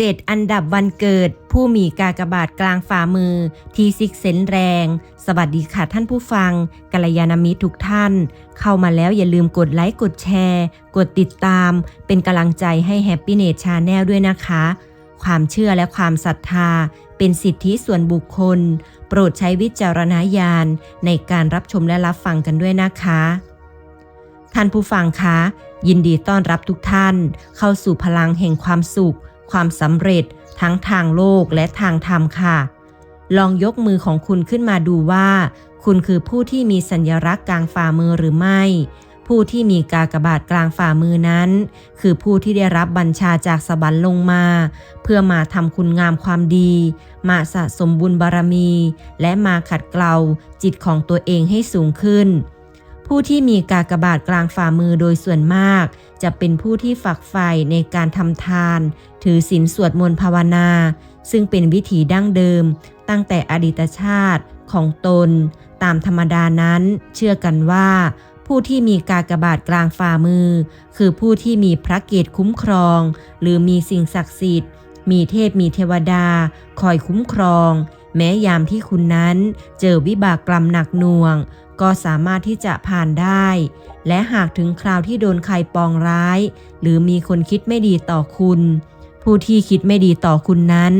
7 อันดับวันเกิด ผู้มีกากบาทกลางฝ่ามือ ที่ซิกเซนแรง สวัสดีค่ะท่านผู้ฟังกัลยาณมิตรทุกท่าน เข้ามาแล้วอย่าลืมกดไลค์ กดแชร์ กดติดตาม เป็นกำลังใจให้ Happy n e t Channel ด้วยนะคะ ความเชื่อและความศรัทธา เป็นสิทธิส่วนบุคคล โปรดใช้วิจารณญาณในการรับชมและรับฟังกันด้วยนะคะ ท่านผู้ฟังคะ ยินดีต้อนรับทุกท่าน เข้าสู่พลังแห่งความสุข ความสำเร็จทั้งทางโลกและทางธรรมค่ะ ลองยกมือของคุณขึ้นมาดูว่า คุณคือผู้ที่มีสัญลักษณ์กลางฝ่ามือหรือไม่ ผู้ที่มีกากบาทกลางฝ่ามือนั้น คือผู้ที่ได้รับบัญชาจากสวรรค์ลงมา เพื่อมาทำคุณงามความดี มาสะสมบุญบารมี และมาขัดเกลาจิตของตัวเองให้สูงขึ้นผู้ที่มีกากบาทกลางฝ่ามือโดยส่วนมาก จะเป็นผู้ที่ฝักใฝ่ในการทำทาน ถือศีลสวดมนต์ภาวนา ซึ่งเป็นวิถีดั้งเดิม ตั้งแต่อดีตชาติของตน ตามธรรมดานั้น เชื่อกันว่า ผู้ที่มีกากบาทกลางฝ่ามือ คือผู้ที่มีพระเกศคุ้มครอง หรือมีสิ่งศักดิ์สิทธิ์ มีเทพมีเทวดา คอยคุ้มครอง แม้ยามที่คุณนั้นเจอวิบากกรรมหนักหน่วง ก็สามารถที่จะผ่านได้ และหากถึงคราวที่โดนใครปองร้าย หรือมีคนคิดไม่ดีต่อคุณ ผู้ที่คิดไม่ดีต่อคุณนั้น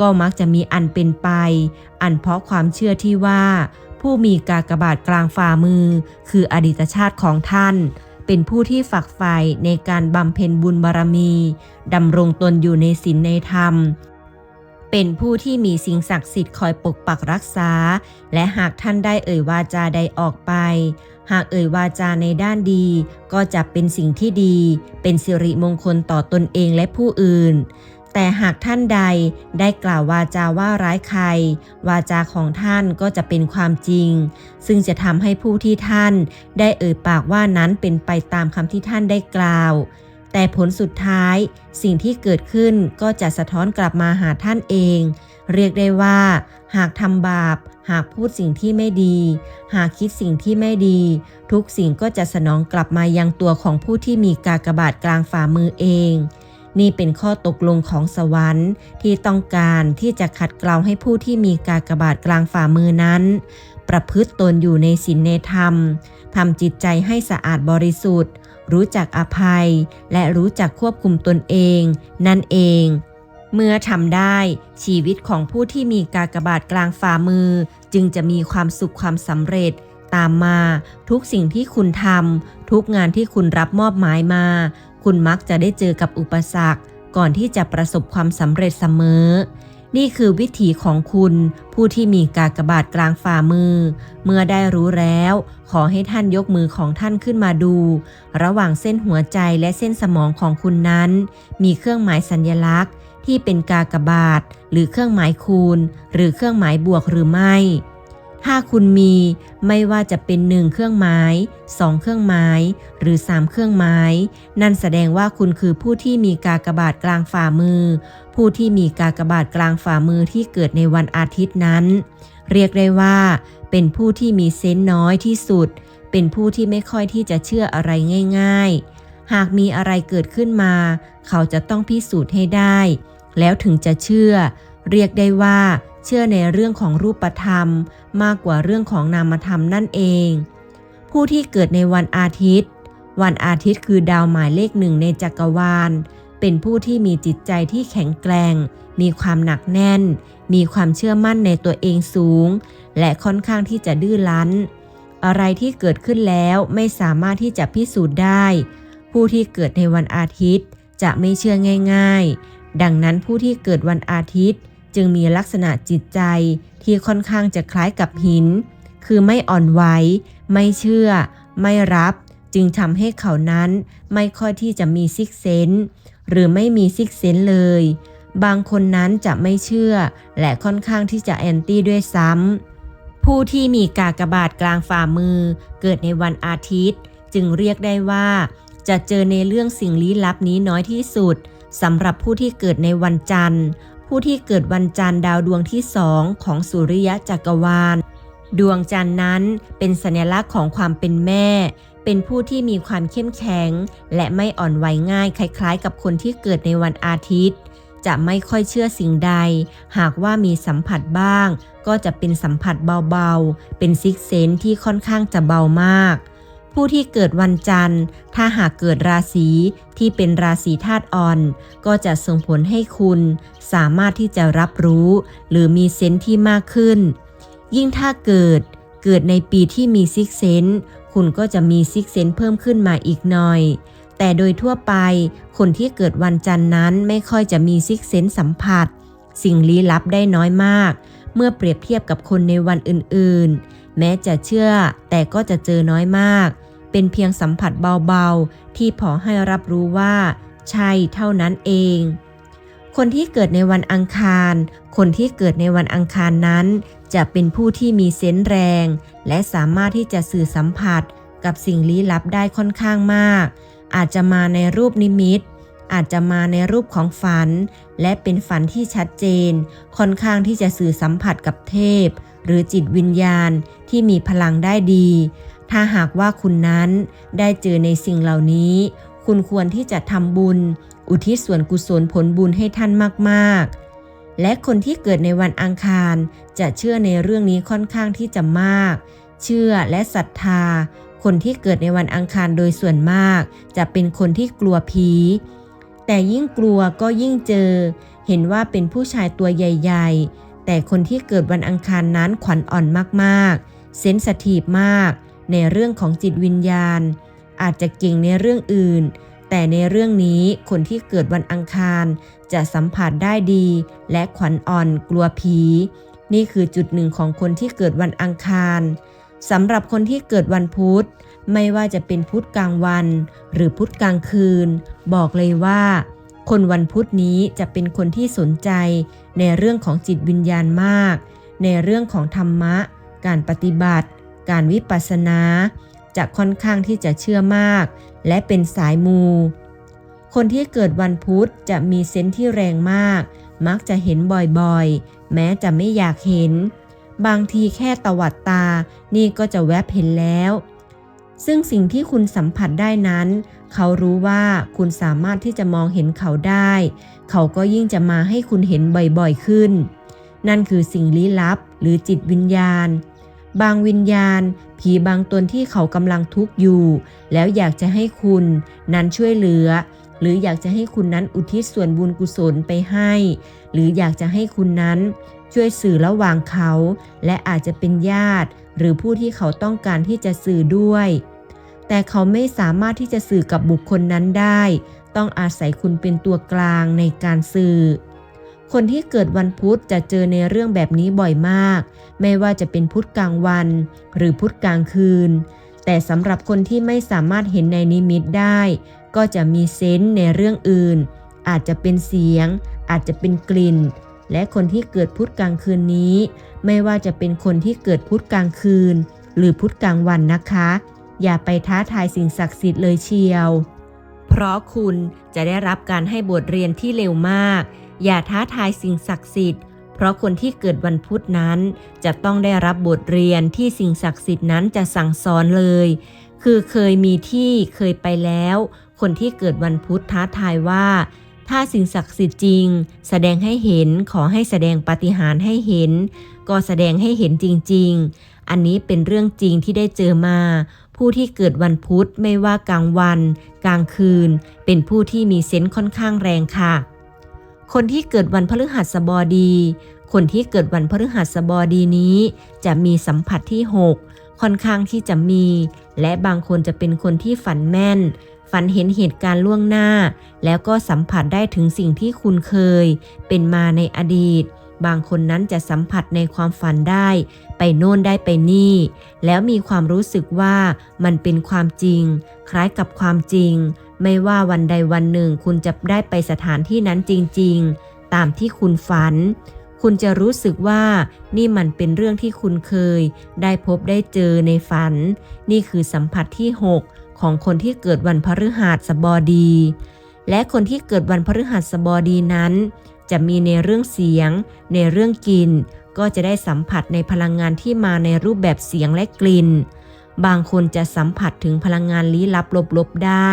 ก็มักจะมีอันเป็นไป อันเพราะความเชื่อที่ว่า ผู้มีกากบาทกลางฝ่ามือ คืออดีตชาติของท่าน เป็นผู้ที่ฝักใฝ่ในการบำเพ็ญบุญบารมีดำรงตนอยู่ในศีลในธรรม เป็นผู้ที่มีสิ่งศักดิ์สิทธิ์คอยปกปักรักษา และหากท่านได้เอ่ยวาจาใดออกไป หากเอ่ยวาจาในด้านดี ก็จะเป็นสิ่งที่ดี เป็นสิริมงคลต่อตนเองและผู้อื่น แต่หากท่านใดได้กล่าววาจาว่าร้ายใคร วาจาของท่านก็จะเป็นความจริง ซึ่งจะทำให้ผู้ที่ท่าน ได้เอ่ยปากว่านั้นเป็นไปตามคำที่ท่านได้กล่าว แต่ผลสุดท้ายสิ่งที่เกิดขึ้นก็จะสะท้อนกลับมาหาท่านเอง เรียกได้ว่า หากทำบาป หากพูดสิ่งที่ไม่ดี หากคิดสิ่งที่ไม่ดี ทุกสิ่งก็จะสนองกลับมายังตัวของผู้ที่มีกากบาทกลางฝ่ามือเอง นี่เป็นข้อตกลงของสวรรค์ที่ต้องการที่จะขัดเกลาให้ผู้ที่มีกากบาทกลางฝ่ามือนั้น ประพฤติตนอยู่ในศีลในธรรมทำจิตใจให้สะอาดบริสุทธิ์ รู้จักอภัย และรู้จักควบคุมตนเอง นั่นเอง เมื่อทำได้ชีวิตของผู้ที่มีกากบาทกลางฝ่ามือ จึงจะมีความสุขความสำเร็จตามมาทุกสิ่งที่คุณทำทุกงานที่คุณรับมอบหมายมา คุณมักจะได้เจอกับอุปสรรค ก่อนที่จะประสบความสำเร็จเสมอ นี่คือวิถีของคุณ ผู้ที่มีกากบาทกลางฝ่ามือ เมื่อได้รู้แล้ว ขอให้ท่านยกมือของท่านขึ้นมาดู ระหว่างเส้นหัวใจและเส้นสมองของคุณนั้น มีเครื่องหมายสัญลักษณ์ ที่เป็นกากบาท หรือเครื่องหมายคูณ หรือเครื่องหมายบวกหรือไม่ ถ้าคุณมีไม่ว่าจะเป็นหนึ่งเครื่องหมายสองเครื่องหมาย หรือสามเครื่องหมาย นั่นแสดงว่าคุณคือผู้ที่มีกากบาทกลางฝ่ามือ ผู้ที่มีกากบาทกลางฝ่ามือที่เกิดในวันอาทิตย์นั้น เรียกได้ว่า เป็นผู้ที่มีเซนส์น้อยที่สุด เป็นผู้ที่ไม่ค่อยที่จะเชื่ออะไรง่าย ๆ หากมีอะไรเกิดขึ้นมา เขาจะต้องพิสูจน์ให้ได้ แล้วถึงจะเชื่อ เรียกได้ว่า เชื่อในเรื่องของรูปธรรม มากกว่าเรื่องของนามธรรมนั่นเอง ผู้ที่เกิดในวันอาทิตย์ วันอาทิตย์คือดาวหมายเลขหนึ่งในจักรวาล เป็นผู้ที่มีจิตใจที่แข็งแกร่ง มีความหนักแน่น มีความเชื่อมั่นในตัวเองสูง และค่อนข้างที่จะดื้อรั้น อะไรที่เกิดขึ้นแล้วไม่สามารถที่จะพิสูจน์ได้ ผู้ที่เกิดในวันอาทิตย์จะไม่เชื่อง่าย ๆ ดังนั้นผู้ที่เกิดวันอาทิตย์ จึงมีลักษณะจิตใจที่ค่อนข้างจะคล้ายกับหิน คือไม่อ่อนไหว ไม่เชื่อ ไม่รับ จึงทำให้เขานั้นไม่ค่อยที่จะมีซิกเซนหรือไม่มีซิกเซนเลย บางคนนั้นจะไม่เชื่อ และค่อนข้างที่จะแอนตี้ด้วยซ้ำ ผู้ที่มีกากบาทกลางฝ่ามือ เกิดในวันอาทิตย์ จึงเรียกได้ว่า จะเจอในเรื่องสิ่งลี้ลับนี้น้อยที่สุดสำหรับผู้ที่เกิดในวันจันทร์ ผู้ที่เกิดวันจันทร์ดาวดวงที่สองของสุริยะจักรวาล ดวงจันทร์นั้นเป็นสัญลักษณ์ของความเป็นแม่ เป็นผู้ที่มีความเข้มแข็ง และไม่อ่อนไหวง่ายคล้ายๆ กับคนที่เกิดในวันอาทิตย์ จะไม่ค่อยเชื่อสิ่งใด หากว่ามีสัมผัสบ้าง ก็จะเป็นสัมผัสเบาๆ เป็นซิกเซนที่ค่อนข้างจะเบามาก ผู้ที่เกิดวันจันทร์ ถ้าหากเกิดราศีที่เป็นราศีธาตุอ่อน ก็จะส่งผลให้คุณ สามารถที่จะรับรู้ หรือมีเซนส์ที่มากขึ้น ยิ่งถ้าเกิดเกิดในปีที่มีซิกเซนคุณก็จะมีซิกเซนเพิ่มขึ้นมาอีกหน่อย แต่โดยทั่วไป คนที่เกิดวันจันทร์นั้นไม่ค่อยจะมีซิกเซนสัมผัส สิ่งลี้ลับได้น้อยมาก เมื่อเปรียบเทียบกับคนในวันอื่นๆ แม้จะเชื่อแต่ก็จะเจอน้อยมาก เป็นเพียงสัมผัสเบาๆ ที่พอให้รับรู้ว่า ใช่เท่านั้นเอง คนที่เกิดในวันอังคาร คนที่เกิดในวันอังคารนั้น จะเป็นผู้ที่มีเซนส์แรง และสามารถที่จะสื่อสัมผัสกับสิ่งลี้ลับได้ค่อนข้างมาก อาจจะมาในรูปนิมิต อาจจะมาในรูปของฝัน และเป็นฝันที่ชัดเจน ค่อนข้างที่จะสื่อสัมผัสกับเทพ หรือจิตวิญญาณที่มีพลังได้ดี ถ้าหากว่าคุณนั้นได้เจอในสิ่งเหล่านี้ คุณควรที่จะทำบุญ อุทิศส่วนกุศลผลบุญให้ท่านมากๆ และคนที่เกิดในวันอังคารจะเชื่อในเรื่องนี้ค่อนข้างที่จะมาก เชื่อและศรัทธา คนที่เกิดในวันอังคารโดยส่วนมาก จะเป็นคนที่กลัวผี แต่ยิ่งกลัวก็ยิ่งเจอ เห็นว่าเป็นผู้ชายตัวใหญ่ ๆ แต่คนที่เกิดวันอังคารนั้นขวัญอ่อนมากๆ เซนสทีฟมาก ในเรื่องของจิตวิญญาณ อาจจะเก่งในเรื่องอื่น แต่ในเรื่องนี้คนที่เกิดวันอังคาร จะสัมผัสได้ดี และขวัญอ่อนกลัวผี นี่คือจุดหนึ่งของคนที่เกิดวันอังคารสำหรับคนที่เกิดวันพุธไม่ว่าจะเป็นพุธกลางวัน หรือพุธกลางคืน บอกเลยว่า คนวันพุธนี้จะเป็นคนที่สนใจ ในเรื่องของจิตวิญญาณมาก ในเรื่องของธรรมะ การปฏิบัติ การวิปัสสนา จะค่อนข้างที่จะเชื่อมาก และเป็นสายมู คนที่เกิดวันพุธจะมีเซนส์ที่แรงมาก มักจะเห็นบ่อยๆ แม้จะไม่อยากเห็น บางทีแค่ตวัดตา นี่ก็จะแวบเห็นแล้ว ซึ่งสิ่งที่คุณสัมผัสได้นั้น เขารู้ว่าคุณสามารถที่จะมองเห็นเขาได้ เขาก็ยิ่งจะมาให้คุณเห็นบ่อยๆขึ้น นั่นคือสิ่งลี้ลับหรือจิตวิญญาณ บางวิญญาณ ผีบางตนที่เขากำลังทุกข์อยู่ แล้วอยากจะให้คุณนั้นช่วยเหลือ หรืออยากจะให้คุณนั้นอุทิศส่วนบุญกุศลไปให้ หรืออยากจะให้คุณนั้นช่วยสื่อระหว่างเขา และอาจจะเป็นญาติ หรือผู้ที่เขาต้องการที่จะสื่อด้วย แต่เขาไม่สามารถที่จะสื่อกับบุคคลนั้นได้ ต้องอาศัยคุณเป็นตัวกลางในการสื่อ คนที่เกิดวันพุธจะเจอในเรื่องแบบนี้บ่อยมาก ไม่ว่าจะเป็นพุธกลางวัน หรือพุธกลางคืน แต่สำหรับคนที่ไม่สามารถเห็นในนิมิตได้ ก็จะมีเซนส์ในเรื่องอื่น อาจจะเป็นเสียง อาจจะเป็นกลิ่น และคนที่เกิดพุธกลางคืนนี้ ไม่ว่าจะเป็นคนที่เกิดพุธกลางคืน หรือพุธกลางวันนะคะ อย่าไปท้าทายสิ่งศักดิ์สิทธิ์เลยเชียว เพราะคุณจะได้รับการให้บทเรียนที่เร็วมาก อย่าท้าทายสิ่งศักดิ์สิทธิ์ เพราะคนที่เกิดวันพุธนั้น จะต้องได้รับบทเรียนที่สิ่งศักดิ์สิทธิ์นั้นจะสั่งสอนเลย คือเคยมีที่เคยไปแล้ว คนที่เกิดวันพุธท้าทายว่า ถ้าสิ่งศักดิ์สิทธิ์จริง แสดงให้เห็นขอให้แสดงปฏิหารให้เห็น ก็แสดงให้เห็นจริง ๆ อันนี้เป็นเรื่องจริงที่ได้เจอมาผู้ที่เกิดวันพุธไม่ว่ากลางวัน กลางคืน เป็นผู้ที่มีเซนส์ค่อนข้างแรงค่ะ คนที่เกิดวันพฤหัสบดี คนที่เกิดวันพฤหัสบดีนี้ จะมีสัมผัสที่ 6 ค่อนข้างที่จะมี และบางคนจะเป็นคนที่ฝันแม่น ฝันเห็นเหตุการณ์ล่วงหน้า แล้วก็สัมผัสได้ถึงสิ่งที่คุณเคย เป็นมาในอดีต บางคนนั้นจะสัมผัสในความฝันได้ ไปโน่นได้ไปนี่ แล้วมีความรู้สึกว่ามันเป็นความจริง คล้ายกับความจริง ไม่ว่าวันใดวันหนึ่งคุณจะได้ไปสถานที่นั้นจริง ๆ ตามที่คุณฝัน คุณจะรู้สึกว่านี่มันเป็นเรื่องที่คุณเคย ได้พบได้เจอในฝัน นี่คือสัมผัสที่ 6 ของคนที่เกิดวันพฤหัสบดี และคนที่เกิดวันพฤหัสบดีนั้น จะมีในเรื่องเสียง ในเรื่องกลิ่นก็จะได้สัมผัสในพลังงานที่มาในรูปแบบเสียงและกลิ่น บางคนจะสัมผัสถึงพลังงานลี้ลับลบๆได้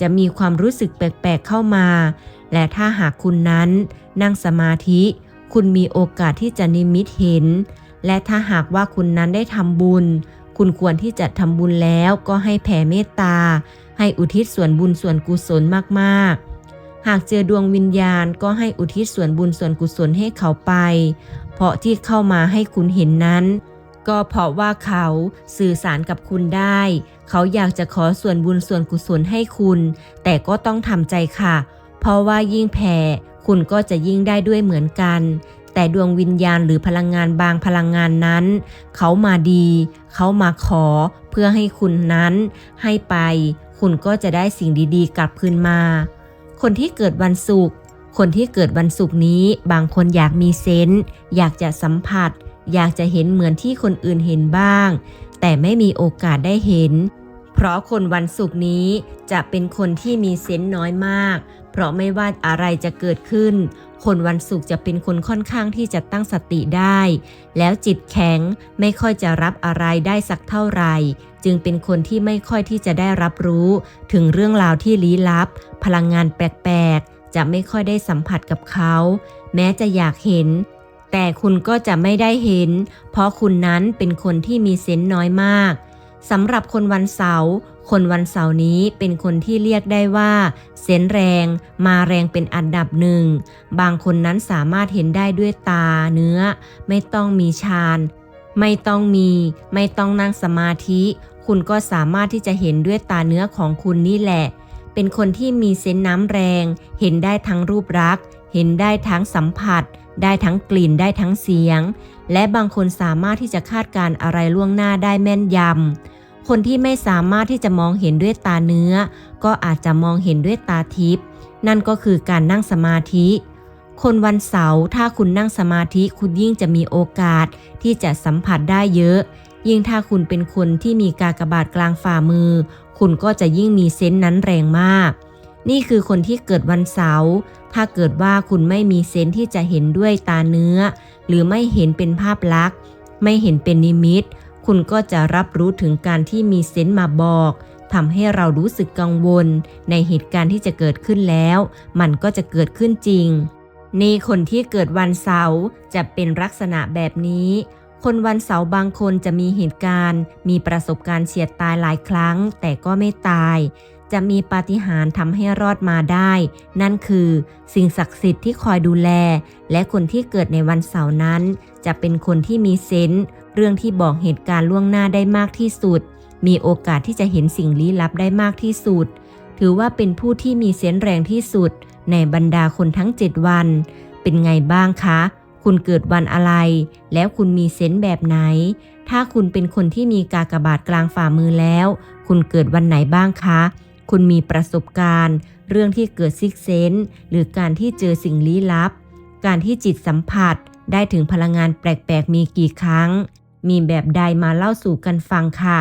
จะมีความรู้สึกแปลกๆเข้ามา และถ้าหากคุณนั้นนั่งสมาธิ คุณมีโอกาสที่จะนิมิตเห็น และถ้าหากว่าคุณนั้นได้ทำบุญ คุณควรที่จะทำบุญแล้วก็ให้แผ่เมตตา ให้อุทิศส่วนบุญส่วนกุศลมากๆหากเจอดวงวิญญาณก็ให้อุทิศส่วนบุญส่วนกุศลให้เขาไป เพราะที่เข้ามาให้คุณเห็นนั้น ก็เพราะว่าเขาสื่อสารกับคุณได้ เขาอยากจะขอส่วนบุญส่วนกุศลให้คุณ แต่ก็ต้องทำใจค่ะ เพราะว่ายิ่งแผ่คุณก็จะยิ่งได้ด้วยเหมือนกัน แต่ดวงวิญญาณหรือพลังงานบางพลังงานนั้น เขามาดี เขามาขอเพื่อให้คุณนั้น ให้ไป คุณก็จะได้สิ่งดีๆ กลับคืนมา คนที่เกิดวันศุกร์คนที่เกิดวันศุกร์นี้บางคนอยากมีเซนส์อยากจะสัมผัส อยากจะเห็นเหมือนที่คนอื่นเห็นบ้าง แต่ไม่มีโอกาสได้เห็น เพราะคนวันศุกร์นี้จะเป็นคนที่มีเซนส์น้อยมาก เพราะไม่ว่าอะไรจะเกิดขึ้น คนวันศุกร์จะเป็นคนค่อนข้างที่จะตั้งสติได้ แล้วจิตแข็งไม่ค่อยจะรับอะไรได้สักเท่าไหร่ จึงเป็นคนที่ไม่ค่อยที่จะได้รับรู้ ถึงเรื่องราวที่ลี้ลับ พลังงานแปลกๆจะไม่ค่อยได้สัมผัสกับเขา แม้จะอยากเห็น แต่คุณก็จะไม่ได้เห็น เพราะคุณนั้นเป็นคนที่มีเซนส์น้อยมากสำหรับคนวันเสาร์คนวันเสาร์นี้เป็นคนที่เรียกได้ว่า เซนส์แรง มาแรงเป็นอันดับหนึ่ง บางคนนั้นสามารถเห็นได้ด้วยตาเนื้อ ไม่ต้องมีฌานไม่ต้องมี ไม่ต้องนั่งสมาธิ คุณก็สามารถที่จะเห็นด้วยตาเนื้อของคุณนี่แหละ เป็นคนที่มีเซนส์น้ำแรง เห็นได้ทั้งรูปรักษ์เห็นได้ทั้งสัมผัส ได้ทั้งกลิ่นได้ทั้งเสียง และบางคนสามารถที่จะคาดการอะไรล่วงหน้าได้แม่นยำ คนที่ไม่สามารถที่จะมองเห็นด้วยตาเนื้อ ก็อาจจะมองเห็นด้วยตาทิพย์นั่นก็คือการนั่งสมาธิ คนวันเสาร์ถ้าคุณนั่งสมาธิคุณยิ่งจะมีโอกาสที่จะสัมผัสได้เยอะ ยิ่งถ้าคุณเป็นคนที่มีกากบาทกลางฝ่ามือ คุณก็จะยิ่งมีเซนส์นั้นแรงมาก นี่คือคนที่เกิดวันเสาร์ ถ้าเกิดว่าคุณไม่มีเซนที่จะเห็นด้วยตาเนื้อ หรือไม่เห็นเป็นภาพลักษณ์ ไม่เห็นเป็นนิมิต คุณก็จะรับรู้ถึงการที่มีเซนมาบอกทำให้เรารู้สึกกังวล ในเหตุการณ์ที่จะเกิดขึ้นแล้ว มันก็จะเกิดขึ้นจริง นี่คนที่เกิดวันเสาร์จะเป็นลักษณะแบบนี้ คนวันเสาร์บางคนจะมีเหตุการณ์ มีประสบการณ์เฉียดตายหลายครั้ง แต่ก็ไม่ตาย จะมีปาฏิหาริย์ทำให้รอดมาได้ นั่นคือ สิ่งศักดิ์สิทธิ์ที่คอยดูแล และคนที่เกิดในวันเสาร์นั้น จะเป็นคนที่มีเซนส์เรื่องที่บอกเหตุการณ์ล่วงหน้าได้มากที่สุด มีโอกาสที่จะเห็นสิ่งลี้ลับได้มากที่สุด ถือว่าเป็นผู้ที่มีเซนส์แรงที่สุด ในบรรดาคนทั้ง 7 วัน เป็นไงบ้างคะ คุณเกิดวันอะไร แล้วคุณมีเซนส์แบบไหน ถ้าคุณเป็นคนที่มีกากบาทกลางฝ่ามือแล้ว คุณเกิดวันไหนบ้างคะ คุณมีประสบการณ์ เรื่องที่เกิดซิกเซนส์หรือการที่เจอสิ่งลี้ลับ การที่จิตสัมผัสได้ถึงพลังงานแปลกๆ มีกี่ครั้ง มีแบบใดมาเล่าสู่กันฟังค่ะ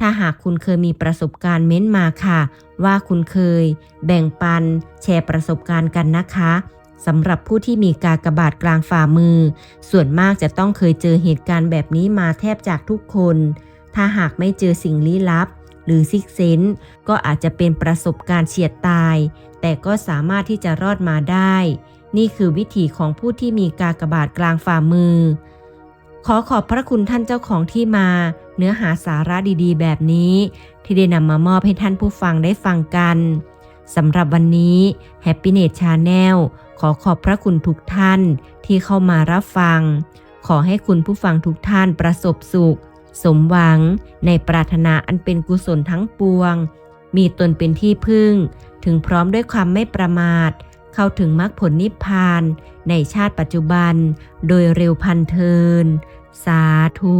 ถ้าหากคุณเคยมีประสบการณ์เม้นมาค่ะ ว่าคุณเคย แบ่งปัน แชร์ประสบการณ์กันนะคะสำหรับผู้ที่มีกากบาทกลางฝ่ามือ ส่วนมากจะต้องเคยเจอเหตุการณ์แบบนี้มาแทบจากทุกคน ถ้าหากไม่เจอสิ่งลี้ลับ หรือซิกเซนก็อาจจะเป็นประสบการณ์เฉียดตาย แต่ก็สามารถที่จะรอดมาได้ นี่คือวิถีของผู้ที่มีกากบาทกลางฝ่ามือ ขอขอบพระคุณท่านเจ้าของที่มา เนื้อหาสาระดีๆ แบบนี้ ที่ได้นำมามอบให้ท่านผู้ฟังได้ฟังกันสำหรับวันนี้ Happiness Channel ขอขอบพระคุณทุกท่านที่เข้ามารับฟัง ขอให้คุณผู้ฟังทุกท่านประสบสุข สมหวังในปรารถนาอันเป็นกุศลทั้งปวง มีตนเป็นที่พึ่ง ถึงพร้อมด้วยความไม่ประมาท เข้าถึงมรรคผลนิพพาน ในชาติปัจจุบัน โดยเร็วพันเทิน สาธุ